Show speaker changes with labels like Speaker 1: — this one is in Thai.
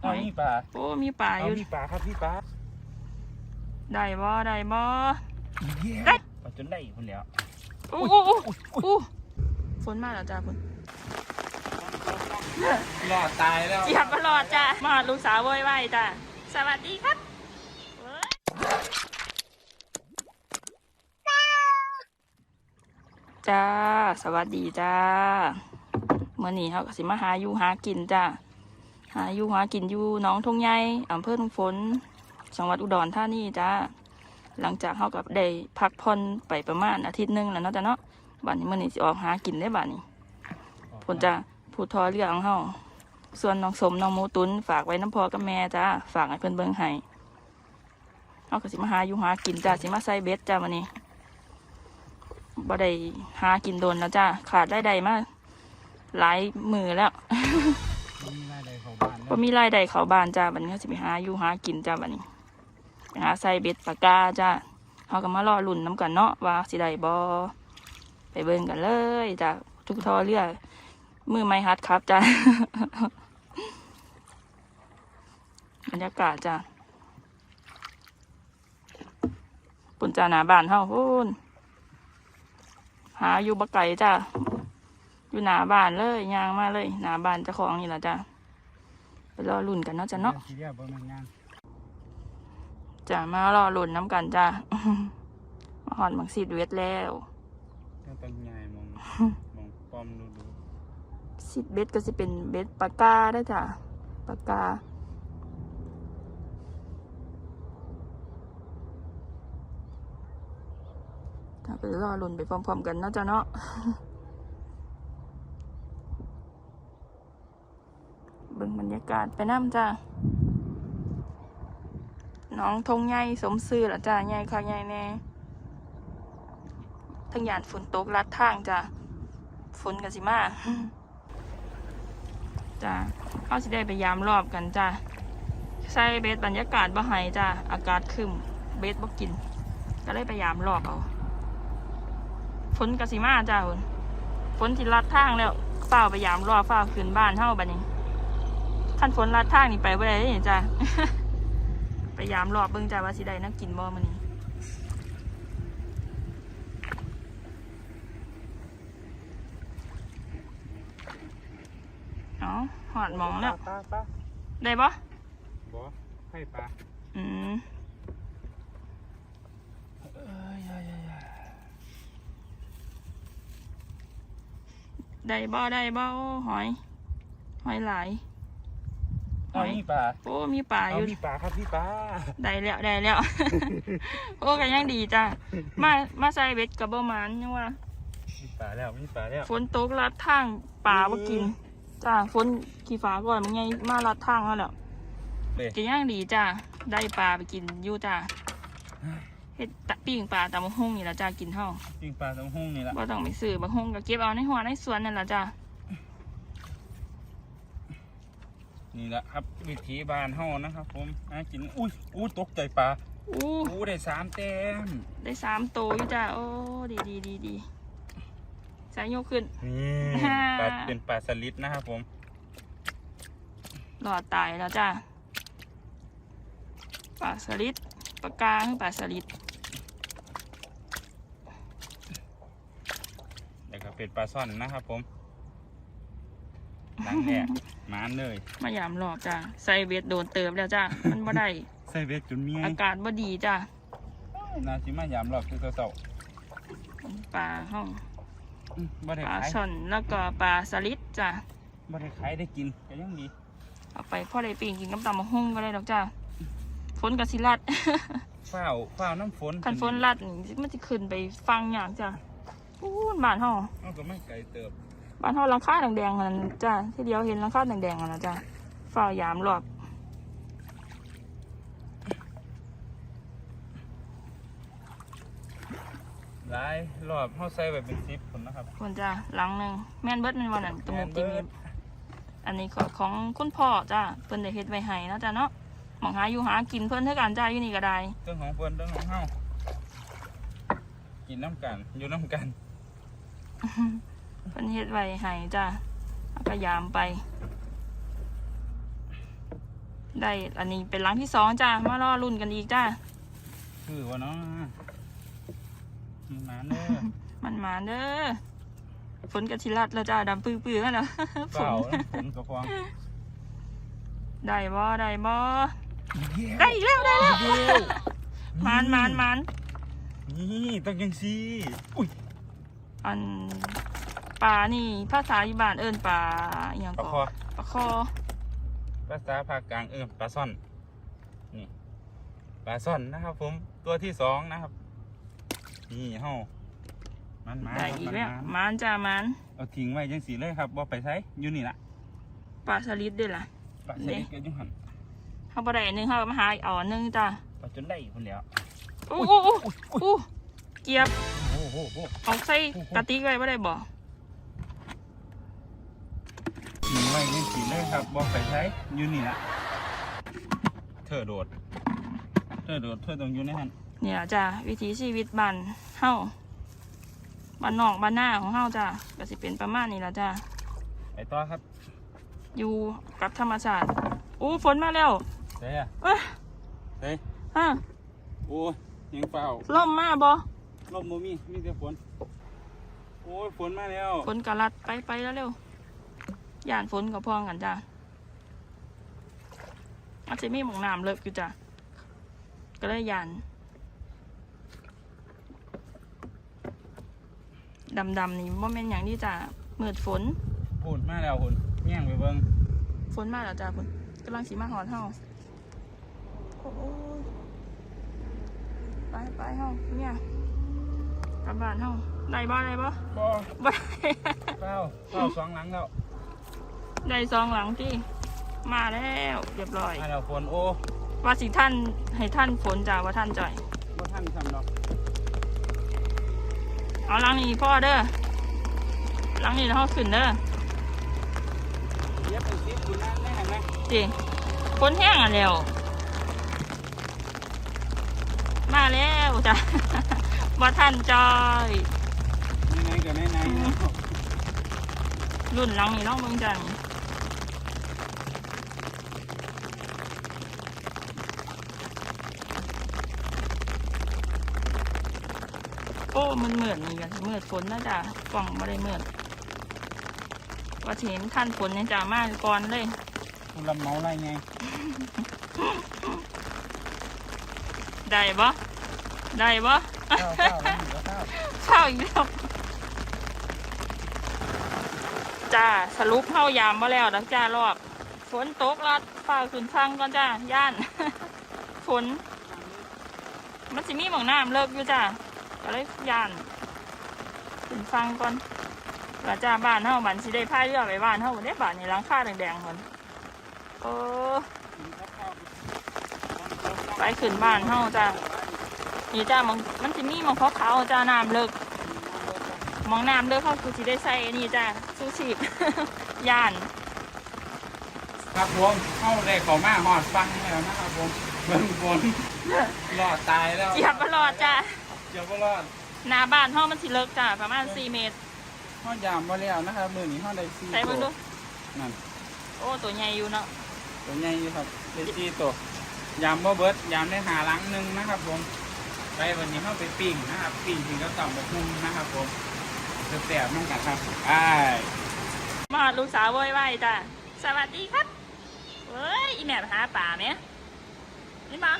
Speaker 1: เอามีปลา
Speaker 2: โอ้มีป่าอ
Speaker 1: เอา
Speaker 2: ยู่
Speaker 1: มีปลาครับพี่ปลา
Speaker 2: ได้บ่ได้บ่
Speaker 1: ได้ปลาจนได้คนแล้ว
Speaker 2: โอ้โอ้โอ้โอ้ฝนมาแล้วจ้าฝน
Speaker 1: รอดตายแล้ว
Speaker 2: เจียบมารอดจ้ามาหาลูกสาวโวยวายจ้าสวัสดีครับเว้ยจ้าสวัสดีจ้าเมื่อนี้เขาก็สิมาหาอยู่หากินจ้า หาอยู่หากินอยู่หน้องทงใหญ่อำเภอทุ่งฝนจังหวัดอุดรธานีจ้าหลังจากเขากับได้พักผ่อนไปประมาณอาทิตย์หนึงแล้วเนาะจ้ะเนาะบัดนี้มื่อนี้สิออกหากินได้บัดนี้ผลจะพูดทอเรื่องของเฮาส่วนน้องสมน้องหมูตุนฝากไว้น้ำพอกับแม่จ้าฝากให้เพิ่นเบิ่งให้เขาก็สิมาหาอยู่หากินจ้าสิมาใส่เบ็ดจ้าวันนี้บ่ได้หากินโดนแล้วจ้าขาดได้ใดมาหลายมือแล้ว พอมีรายได้เขาบานจ้าบัดนี้เขาสิไปหาอยู่หากินจ้าบัดนี้ไปหาใส่เบ็ดปากกาจ้าเขาก็มารอลุ่นน้ำกันเนาะว่าสิได้บอไปเบิ่งกันเลยจ้าทุกทอเรือมือไม้ฮัดครับจ้าบรรยากาศจ้าปุ่นจ้าหนาบ้านเฮาพูนหาอยู่บักไก่จ้าอยู่หนาบ้านเลยยางมาเลยหนาบ้านเจ้าของนี่แหละจ้า ไปรอลุ่นกันเนาะจ้ะเนาะ
Speaker 1: ทีเดียวบ่แม่นงาน
Speaker 2: จ้ะมารอลุ่นน้ำกันจ้ะมาหอนบังซีดเวทแล้ว
Speaker 1: ก็ต้องใหญ่มองมองป้อมดูดู
Speaker 2: ซีดเบสก็จะเป็นเบสปากกาได้อจ้ะปากกาถ้าไปรอลุ่นไปพร้อมๆกันเนาะจ้ะเนาะ บิ่งบรรยากาศไปน้ำจ้ะน้องทงใหญ่สมซื่อละจ้ะใหญ่ค่ะใหญ่แน่ทั้งยานฝนตกลัดทางจ้ะฝนกันสิมาจ้ะเขาสิได้ไปยามรอบกันจ้ะใส่เบสบรรยากาศบ่หายจ้ะอากาศคึมเบสบ่กิน ก็เลยไปยามรอบเอาฝนกันสิมาจ้ะฝนฝนที่ลัดทางแล้วฝ้าวไปยามรอบฝ้าวขึ้นบ้านเฮาบัดนี้ ขั้นฝนลัดทางนี่ไปบ่ได้เลยจ้ะไปยามรอบเบิ่งจ้ะว่าสิได้นักกินบ่มื้อนี้เอาหอดหมองแล้ว
Speaker 1: ปลาปลา
Speaker 2: ได้บ่
Speaker 1: บ่ให้ปลา
Speaker 2: อืม
Speaker 1: เอ้ยเอ้ยเอ้ยเอ้ย
Speaker 2: ได้บ่ได้บ่โอ้หอย หอยหลาย
Speaker 1: เอามีปลา
Speaker 2: โอ้มีปลาอ
Speaker 1: เอา
Speaker 2: ยู่
Speaker 1: มีปลาครับพี่ปลา
Speaker 2: ได้แล้วได้แล้ว โอ้ก็ยังดีจ้ะมามาใส่เบ็ดกับบ่หมานยังว่า
Speaker 1: มีปลาแล้วมีปลาแล้ว
Speaker 2: ฝนตกลัดทางป่าบ่กิน จ้าฝนขี่ฟ้าก่อนมันไงมาลัดทางแล้วแหละ
Speaker 1: เด้
Speaker 2: ก็ยังดีจ้าได้ปลาไปกินอยู่จ้าเฮ็ดตะปิ้งปลาตำบักหุ่งนี่ละจ้ากินเท่า
Speaker 1: ปิ้งปลาตรงห้องนี่ละ
Speaker 2: บ่ต้องไปซื้อบักหุ่งก็เก็บเอาในหัวในสวนนั่นละจ้า
Speaker 1: นี่แหละครับวิถีบ้านเฮานะครับ ผมหากินอุ้ยอู้ตกใจปลา
Speaker 2: อู้
Speaker 1: อู้ได้สามแต้ม
Speaker 2: ได้สามโตวอยู่จ้าโอ้ดีดีดีดีสายยกขึ้น
Speaker 1: นี่
Speaker 2: ฮ่า
Speaker 1: ปลาเป็นปลาสลิดนะครับผม
Speaker 2: หลอดตายแล้วจ้าปลาสลิดปลากาคือปลาสลิด
Speaker 1: แล้วก็เป็นปลาซ่อนนะครับผมดังแรกห มานเลย
Speaker 2: มายามหลอกจ้าใส่เบ็ดโดนเติมแล้วจ้ามันบ่ได้
Speaker 1: ใส่เบ็ดจนเมีย
Speaker 2: อากาศบ่ดีจ้า
Speaker 1: นาชิมายามหลอกคือเต่า
Speaker 2: ปลาห้อง
Speaker 1: ๆอืมบ่ได้
Speaker 2: ปลา
Speaker 1: ขาย
Speaker 2: ช่อนแล้วก็ปลาสลิดจ้า
Speaker 1: บ่ได้ขายได้กินก็ยังดี
Speaker 2: เอาไปพ่อได้ปีงกินกับตำมะฮุ่งก็ได้ดอกจ้าฝนกับสิลัด
Speaker 1: ฝ้าวฝ้าวน้ำฝน
Speaker 2: คันฝนลัดนี่มันจะขึ้นไปฟังอย่างจ้าอู้นบ้านห้อง
Speaker 1: มันก็ไม่ไกลเติบ
Speaker 2: บ้านห้องหลังคาแดงๆนั่นจ้าที่เดียวเห็นหลังคาแดงๆนั่นนะจ้าฝ้าวยามรอบ
Speaker 1: หลายรอบเฮาใส่ไว้เป็นซิปคนนะครับ
Speaker 2: คนจ้าหลังหนึ่งแม่นเบิดแมันวันนั้นตะมุ
Speaker 1: แม่
Speaker 2: ก
Speaker 1: น
Speaker 2: ติ
Speaker 1: เบิ
Speaker 2: มี
Speaker 1: ด
Speaker 2: อันนี้ก็ของคุณพ่อจ้าเพิ่นได้เฮ็ดไว้ให้เนาะจ้าเนาะหมองหาอยู่หากินเพิ่นเท่ากันจ้าอยู่นี่ก็ได้
Speaker 1: เรื่องของเพิ่นเรื่องของเฮากินน้ำกันอยู่น้ำกัน
Speaker 2: เพิ่นเฮ็ดไว้ให้จ้าแล้วก็ยามไป ได้อันนี้เป็นหลังที่สองจ้ามารอรุ่นกันอีกจ้า
Speaker 1: คือว่าเนาะมันมาเด้อ
Speaker 2: มันมาเด้อฝนกระชิลัดแล้วจ้าดำปื้อๆแล้วนะ
Speaker 1: เปล่านะฝนกระฟอง
Speaker 2: ได้บ่ได้บ่ได้อีกแล้วได้แล้วมานมานมาน
Speaker 1: นี่ต้องยังซีอุ้ย
Speaker 2: อัน ปลานี่ ภาษาอีบานเอิ้นปลาอหย่าง
Speaker 1: ปลา
Speaker 2: ก็
Speaker 1: คอ
Speaker 2: ปลาคอ
Speaker 1: ภาษาภาคกลางเออปลาซ่อน นี่ปลาซ่อนนะครับ ผมตัวที่สองนะครับ นี่เฮามันมา
Speaker 2: ได้อีกแล้ว
Speaker 1: มัน
Speaker 2: มานจ้ามาน
Speaker 1: เอาทิ้งไว้จังสีเลยครับบ่ไปใช้อยู่นี่ละ
Speaker 2: ปลาสลิดด้วยล่ะ
Speaker 1: ปลาใช้ก็อยุ่งหัน
Speaker 2: เขาบ่ได้อันหนึงเขามาหาอีกอ่อนหนึงจ้า
Speaker 1: ปลาจนได้คนแล้ว
Speaker 2: อู้อู้อู้อู้เกียบ
Speaker 1: โอ้โหโอ้โห
Speaker 2: เอาใส่กระติกไว้บ่ได้บ่
Speaker 1: ทิ้ง ไว้จังสีเลยครับบ่ไปใช้อยู่นี่ละเธอโดด เธอโดดเธอต้องอยู่ในหัน
Speaker 2: นี่ล่ะจ้าวิถีชีวิตบ้านเฮาบ้านนอกบ้านหน้าของเฮาจ้าก็สิเป็นประมาณนี้ล่ะจ้า
Speaker 1: ไปต่อครับ
Speaker 2: อยู่กับธรรมชาติอู้ฝนมาแล้ว
Speaker 1: เฮ้ย
Speaker 2: เอ้ย
Speaker 1: เฮ้ย
Speaker 2: ฮะ
Speaker 1: โอ้ยยังเปล่า
Speaker 2: ล่มมาบ่
Speaker 1: ลมบ่มีมีแต่ฝนโอ้ยฝนมาแล้ว
Speaker 2: ฝนกะลัดไปไปแล้วเร็ว ย่านฝนกับพองกันจ้าอาจจะมีหมองน้ำเลิกอยู่จ้าก็เลยย่านดำๆนี่ว่าแม่นอย่างที่จ้ามืดฝน
Speaker 1: พูดมาแล้วคุณแย่งไปเบิ่ง
Speaker 2: ฝนมาแล้วจ้าคุณกำลังสีมาหอนเฮาโอ้ยไปไปเฮาเนี่ยกลับบ้านเฮาได้บ่ได้บ่
Speaker 1: บ่
Speaker 2: บ่ได้
Speaker 1: เปล่าเปล่าสองหลังแล้ว
Speaker 2: ได้ซองหลังที่มาแล้วเรียบร้อย
Speaker 1: มาแล้วฝนโอ้
Speaker 2: ว่าสิท่านให้ท่านฝนจ้าว่าท่านจ่อย
Speaker 1: บ่ทันทำดอก
Speaker 2: เอาหลังนี้พ่อเด้อหลังนี้แล้วเฮาขึ้นเด้อ
Speaker 1: เย็บเป็นสิบคุณนั่นได้เห็นไหม
Speaker 2: จิฝนแห้งอะแล้วมาแล้วจ้ะว่าท่านจอย
Speaker 1: ไหนๆก็ไหนๆแล้ว
Speaker 2: รุ่นหลังนี่น้องเมืองจันโอ้มันเหมือนนี่กันเหมือนฝนนะจ๊ะกล่องไม่ได้เหมือนว่าสิเห็นท่านฝนเนี่ยจ้ามากก่อนเลย
Speaker 1: คุณรับเหมาอะไรไง
Speaker 2: ได้บ่ได้บ่
Speaker 1: ข้าวข้าวแล้วเหลือข้าว
Speaker 2: เข้าอีกแล้วจ้าสรุปเข้ายามมาแล้วนะจ้ารอบ ฝนตกลัดฝ้าขึ้นฟังก่อนจ้าย่าน ฝน มันสิมีหมองน้ำเลิกอยู่จ้า ก็เลยย่านขึ้นฟังก่อนแล้วจ้าบ้านเฮามันสิได้พายเรือไปบ้านเฮาได้บ้านนี่หลังคาแดงๆเหมือนเออไปขึ้นบ้านเฮาจ้านี่จ้ามันมันสิมีหมองขาวๆจ้าน้ำเลิกมองน้ำเด้อเขาคือสิได้ใส่อันนี่จ้ะสู้ชีพย่าน
Speaker 1: ครับผมเข้าได้เขามาหอดฟังแล้วนะครับผมเบิ่งฝนรอดตายแล้ว
Speaker 2: เจียบตลอดจ้ะ
Speaker 1: เจียบบ่รอด
Speaker 2: หน้าบ้านห้องมันสิเลิกจ้ะประมาณ4เมตร
Speaker 1: เฮายามบ่แล้วนะครับมื้อนี้เฮาได้สี่
Speaker 2: ใส่เบิ่งดู
Speaker 1: นั่น
Speaker 2: โอ้ตัวใหญ่อยู่เนาะ
Speaker 1: ตัวใหญ่อยู่ครับเจ็ดสี่ตัวยามบ่เบิดยามได้หาหลังหนึ่งนะครับผมไปวันนี้เข้าไปปิ้งนะครับปิ้งถึงก็ต่ำบกหุ่งนะครับผมแสบๆน้องกันครับไอ้
Speaker 2: มาลูกสาวโวยวายจ้ะสวัสดีครับเฮ้ยอีแม่ไปหาป่าไหมนี่มา